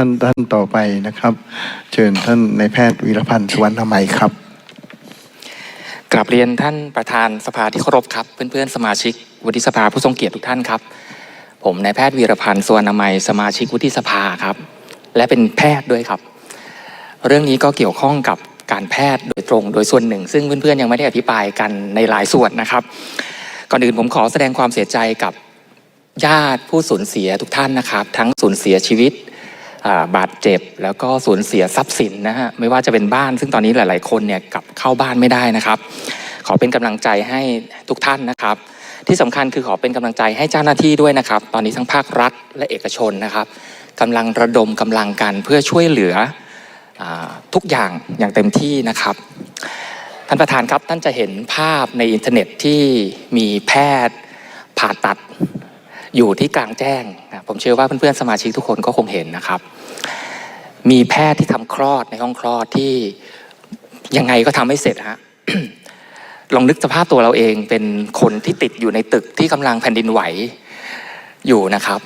ท่านท่านต่อไปนะครับ เชิญท่านนายแพทย์วีรพันธ์สุวรรณมัยครับกลับเรียนท่านประธานสภาที่เคารพครับ เพื่อนๆสมาชิกวุฒิสภาผู้ทรงเกียรติทุกท่านครับ ผมนายแพทย์วีรพันธ์สุวรรณมัยสมาชิกวุฒิสภาครับ และเป็นแพทย์ด้วยครับ เรื่องนี้ก็เกี่ยวข้องกับการแพทย์โดยตรงโดยส่วนหนึ่ง ซึ่งเพื่อนๆยังไม่ได้อภิปรายกันในหลายส่วนนะครับก่อนอื่นผมขอแสดงความเสียใจกับญาติผู้สูญเสียทุกท่านนะครับ ทั้งสูญเสียชีวิต บาดเจ็บแล้วก็สูญเสียทรัพย์สินนะฮะไม่ว่าจะเป็นบ้าน ซึ่งตอนนี้หลาย ๆ คนเนี่ยกลับเข้าบ้านไม่ได้นะครับ ขอเป็นกำลังใจให้ทุกท่านนะครับ ที่สำคัญคือขอเป็นกำลังใจให้เจ้าหน้าที่ด้วยนะครับ ตอนนี้ทั้งภาครัฐและเอกชนนะครับกำลังระดมกำลังกันเพื่อช่วยเหลืออทุกอย่างอย่างเต็มที่นะครับท่านประธานครับท่านจะเห็นภาพในอินเทอร์เน็ตที่มีแพทย์ผ่าตัดอยู่ที่กลางแจ้ง ผมเชื่อว่าเพื่อนๆสมาชิกทุกคนก็คงเห็นนะครับ มีแพทย์ที่ทำคลอดในห้องคลอดที่ยังไงก็ทำไม่เสร็จฮะลองนึกสภาพตัวเราเองเป็นคนที่ติดอยู่ในตึกที่กำลังแผ่นดินไหวอยู่นะครับ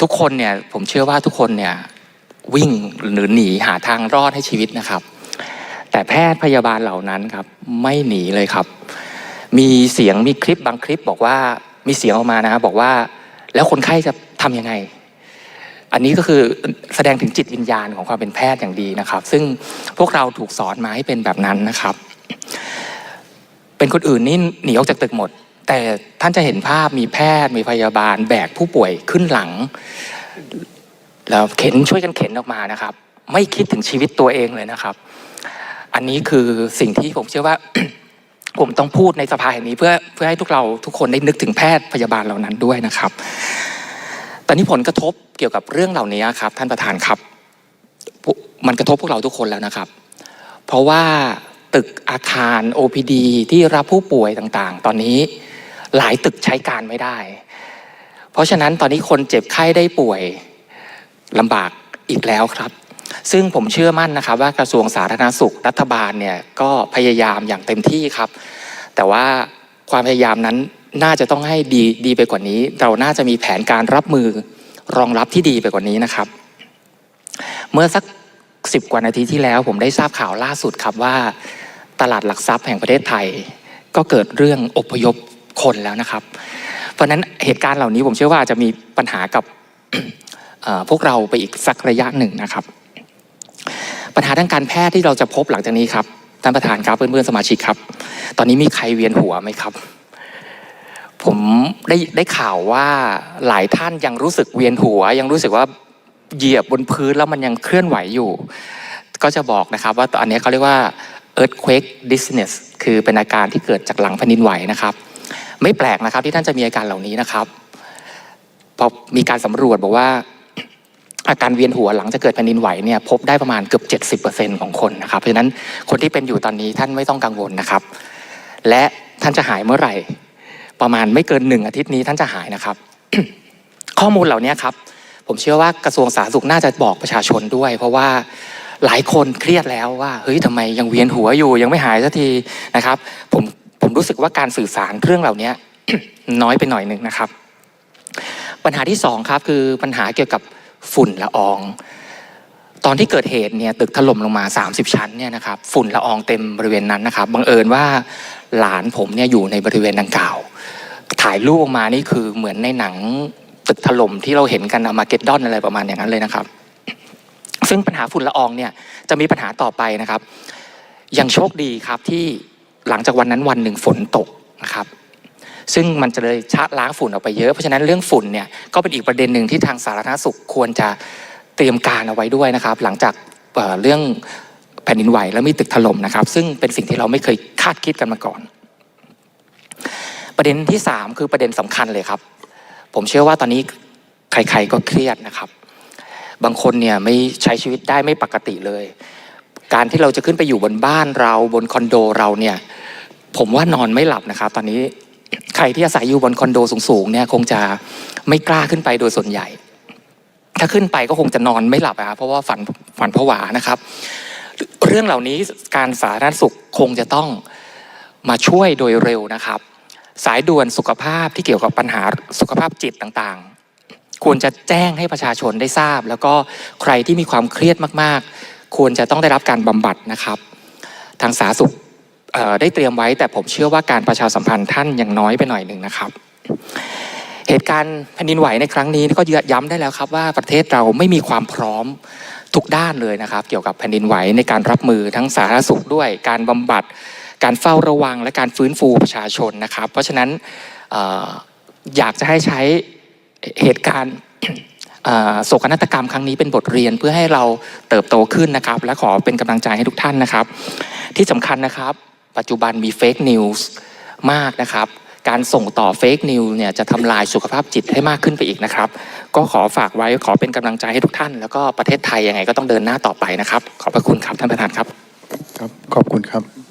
ทุกคนเนี่ยผมเชื่อว่าทุกคนเนี่ยวิ่งหรือหนีหาทางรอดให้ชีวิตนะครับ แต่แพทย์พยาบาลเหล่านั้นครับ ไม่หนีเลยครับ มีเสียงมีคลิปบางคลิปบอกว่ามีเสียงออกมานะครับบอกว่า แล้วคนไข้จะทำยังไง อันนี้ก็คือแสดงถึงจิตวิญญาณของความเป็นแพทย์อย่างดีนะครับ ซึ่งพวกเราถูกสอนมาให้เป็นแบบนั้นนะครับ เป็นคนอื่นนี่หนีออกจากตึกหมด แต่ท่านจะเห็นภาพมีแพทย์มีพยาบาล แบกผู้ป่วยขึ้นหลัง แล้วเข็นช่วยกันเข็นออกมานะครับ ไม่คิดถึงชีวิตตัวเองเลยนะครับ อันนี้คือสิ่งที่ผมเชื่อว่าผมต้องพูดในสภาแห่งนี้เพื่อเพื่อให้ทุกเราทุกคนได้นึกถึงแพทย์พยาบาลเหล่านั้นด้วยนะครับ ตอนนี้ผลกระทบเกี่ยวกับเรื่องเหล่านี้ครับ ท่านประธานครับ มันกระทบพวกเราทุกคนแล้วนะครับ เพราะว่าตึกอาคาร OPD ที่รับผู้ป่วยต่างๆ ตอนนี้หลายตึกใช้การไม่ได้ เพราะฉะนั้นตอนนี้คนเจ็บไข้ได้ป่วยลำบากอีกแล้วครับ ซึ่งผมเชื่อมั่นนะครับ ว่ากระทรวงสาธารณสุขรัฐบาลเนี่ยก็พยายามอย่างเต็มที่ครับ แต่ว่าความพยายามนั้น น่าจะต้องให้ดีดีไปกว่านี้ เราน่าจะมีแผนการรับมือรองรับที่ดีไปกว่านี้นะครับ เมื่อสักสิบกว่านาทีที่แล้ว ผมได้ทราบข่าวล่าสุดครับว่า ตลาดหลักทรัพย์แห่งประเทศไทย ก็เกิดเรื่องอพยพคนแล้วนะครับ เพราะฉะนั้นเหตุการณ์เหล่านี้ผมเชื่อว่าจะมีปัญหากับพวกเราไปอีกสักระยะหนึ่งนะครับ ปัญหาทางการแพทย์ที่เราจะพบหลังจากนี้ครับท่านประธานครับเพื่อนๆสมาชิกครับ ตอนนี้มีใครเวียนหัวไหมครับ ผมได้ได้ข่าวว่าหลายท่านยังรู้สึกเวียนหัว ยังรู้สึกว่าเหยียบบนพื้นแล้วมันยังเคลื่อนไหวอยู่ ก็จะบอกนะครับว่าตอนนี้เขาเรียกว่า earthquake dizziness คือเป็นอาการที่เกิดจากหลังแผ่นดินไหวนะครับ ไม่แปลกนะครับที่ท่านจะมีอาการเหล่านี้นะครับพอมีการสำรวจบอกว่าอาการเวียนหัวหลังจากเกิดแผ่นดินไหวเนี่ยพบได้ประมาณเกือบ 70%ของคนนะครับเพราะฉะนั้นคนที่เป็นอยู่ตอนนี้ท่านไม่ต้องกังวลนะครับ และท่านจะหายเมื่อไหร่ ประมาณไม่เกินหนึ่งอาทิตย์นี้ท่านจะหายนะครับ ข้อมูลเหล่านี้ครับ ผมเชื่อว่ากระทรวงสาธารณสุขน่าจะบอกประชาชนด้วย เพราะว่าหลายคนเครียดแล้วว่าเฮ้ยทำไมยังเวียนหัวอยู่ยังไม่หายสักทีนะครับ ผมผมรู้สึกว่าการสื่อสารเรื่องเหล่านี้น้อยไปหน่อยหนึ่งนะครับ ปัญหาที่สองครับคือปัญหาเกี่ยวกับฝุ่นละออง ตอนที่เกิดเหตุเนี่ยตึกถล่มลงมา 30 ชั้นเนี่ยนะครับฝุ่นละอองเต็มบริเวณนั้นนะครับบังเอิญว่าหลานผมเนี่ยอยู่ในบริเวณดังกล่าว ถ่ายรูปออกมานี่คือเหมือนในหนังตึกถล่มที่เราเห็นกันมาเก็ตดอนอะไรประมาณอย่างนั้นเลยนะครับ ซึ่งปัญหาฝุ่นละอองเนี่ยจะมีปัญหาต่อไปนะครับ ยังโชคดีครับที่หลังจากวันนั้นวันหนึ่งฝนตกนะครับ ซึ่งมันจะเลยชะล้างฝุ่นออกไปเยอะ เพราะฉะนั้นเรื่องฝุ่นเนี่ยก็เป็นอีกประเด็นหนึ่งที่ทางสาธารณสุขควรจะเตรียมการเอาไว้ด้วยนะครับ หลังจากเอ่อเรื่องแผ่นดินไหวแล้วมีตึกถล่มนะครับ ซึ่งเป็นสิ่งที่เราไม่เคยคาดคิดกันมาก่อน ประเด็นที่สามคือประเด็นสำคัญเลยครับ ผมเชื่อว่าตอนนี้ใครๆก็เครียดนะครับ บางคนเนี่ยไม่ใช้ชีวิตได้ไม่ปกติเลย การที่เราจะขึ้นไปอยู่บนบ้านเราบนคอนโดเราเนี่ยผมว่านอนไม่หลับนะครับ ตอนนี้ใครที่อาศัยอยู่บนคอนโดสูงๆเนี่ยคงจะไม่กล้าขึ้นไปโดยส่วนใหญ่ ถ้าขึ้นไปก็คงจะนอนไม่หลับนะครับเพราะว่าฝันฝันผวานะครับ เรื่องเหล่านี้การสาธารณสุขคงจะต้องมาช่วยโดยเร็วนะครับ สายด่วนสุขภาพที่เกี่ยวกับปัญหาสุขภาพจิตต่างๆ ควรจะแจ้งให้ประชาชนได้ทราบ แล้วก็ใครที่มีความเครียดมากๆ ควรจะต้องได้รับการบำบัดนะครับ ทางสาธารณสุขได้เตรียมไว้ แต่ผมเชื่อว่าการประชาสัมพันธ์ท่านยังน้อยไปหน่อยหนึ่งนะครับ เหตุการณ์แผ่นดินไหวในครั้งนี้ก็ย้ำได้แล้วครับว่าประเทศเราไม่มีความพร้อมทุกด้านเลยนะครับ เกี่ยวกับแผ่นดินไหวในการรับมือทั้งสาธารณสุขด้วยการบำบัด การเฝ้าระวังและการฟื้นฟูประชาชนนะครับ เพราะฉะนั้นอยากจะให้ใช้เหตุการณ์โศกนาฏกรรมครั้งนี้เป็นบทเรียนเพื่อให้เราเติบโตขึ้นนะครับ และขอเป็นกำลังใจให้ทุกท่านนะครับ ที่สำคัญนะครับ ปัจจุบันมีเฟกนิวส์มากนะครับ การส่งต่อเฟกนิวส์เนี่ยจะทำลายสุขภาพจิตให้มากขึ้นไปอีกนะครับ ก็ขอฝากไว้ขอเป็นกำลังใจให้ทุกท่าน แล้วก็ประเทศไทยยังไงก็ต้องเดินหน้าต่อไปนะครับ ขอบพระคุณครับท่านประธานครับ ครับขอบคุณครับ